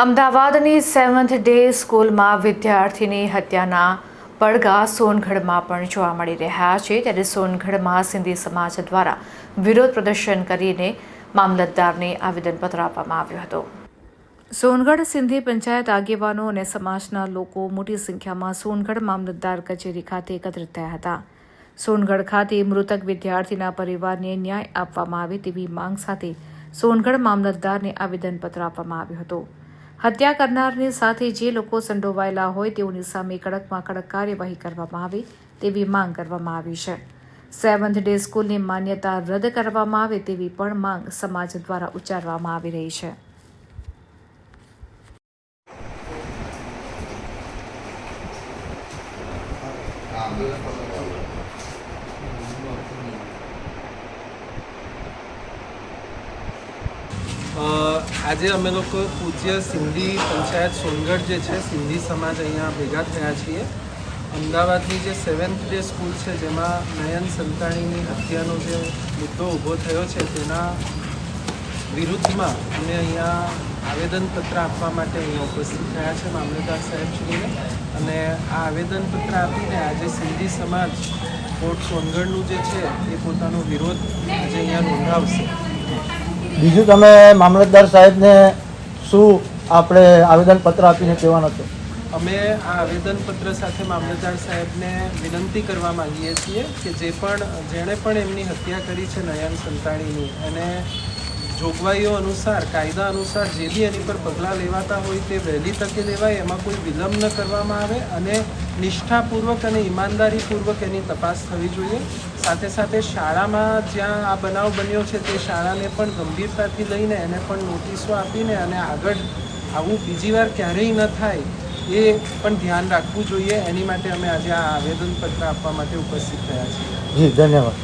અમદાવાદની seventh day સ્કૂલમાં વિદ્યાર્થીની હત્યાના પડઘા સોનગઢમાં પણ જોવા મળી રહ્યા છે. ત્યારે સોનગઢમાં સિંધી સમાજ દ્વારા વિરોધ પ્રદર્શન કરીને મામલતદારને આવેદનપત્ર આપવામાં આવ્યું હતું. સોનગઢ સિંધી પંચાયત આગેવાનો અને સમાજના લોકો મોટી સંખ્યામાં સોનગઢ મામલતદાર કચેરી ખાતે એકત્રિત થયા હતા. સોનગઢ ખાતે મૃતક વિદ્યાર્થીના પરિવારને ન્યાય આપવામાં આવે તેવી માંગ સાથે સોનગઢ મામલતદારને આવેદનપત્ર આપવામાં આવ્યું હતું. હત્યા કરનારની સાથે જે લોકો સંડોવાયેલા હોય તેઓની સામે કડકમાં કડક કાર્યવાહી કરવામાં આવે તેવી માંગ કરવામાં આવી છે. સેવન્થ ડે સ્કૂલની માન્યતા રદ કરવામાં આવે તેવી પણ માંગ સમાજ દ્વારા ઉચ્ચારવામાં આવી રહી છે. અ, આજે અમે લોકો પૂજ્ય સિંધી પંચાયત સોનગઢ જે છે, સિંધી સમાજ અહીંયા ભેગા થયા છીએ. અમદાવાદની જે સેવન્થ ડે સ્કૂલ છે, જેમાં નયન સંતાણીની હત્યાનો જે મુદ્દો ઊભો થયો છે, તેના વિરુદ્ધમાં અમે અહીંયા આવેદનપત્ર આપવા માટે અહીંયા ઉપસ્થિત થયા છે મામલતદાર સાહેબશ્રીને અને આ આવેદનપત્ર આપીને આજે સિંધી સમાજ કોર્ટ સોનગઢનું જે છે, એ પોતાનો વિરોધ આજે અહીંયા નોંધાવશે. બીજું તમે મામલતદાર સાહેબને શું આપણે આવેદનપત્ર આપીને કહેવાના છો અમે આ આવેદનપત્ર સાથે મામલતદાર સાહેબને વિનંતી કરવા માંગીએ છીએ કે જે પણ, જેણે પણ એમની હત્યા કરી છે નયન સંતાણીની, અને જોગવાઈઓ અનુસાર, કાયદા અનુસાર જે બી એની પર પગલાં લેવાતા હોય તે વહેલી તકે લેવાય, એમાં કોઈ વિલંબ ન કરવામાં આવે અને નિષ્ઠાપૂર્વક અને ઈમાનદારીપૂર્વક એની તપાસ થવી જોઈએ. સાથે સાથે શાળામાં જ્યાં આ બનાવ બન્યો છે તે શાળાને પણ ગંભીરતાથી લઈને એને પણ નોટિસો આપીને અને આગળ આવું બીજી વાર ક્યારેય ન થાય એ પણ ધ્યાન રાખવું જોઈએ. એની માટે અમે આજે આ આવેદનપત્ર આપવા માટે ઉપસ્થિત થયા છીએ. જી, ધન્યવાદ.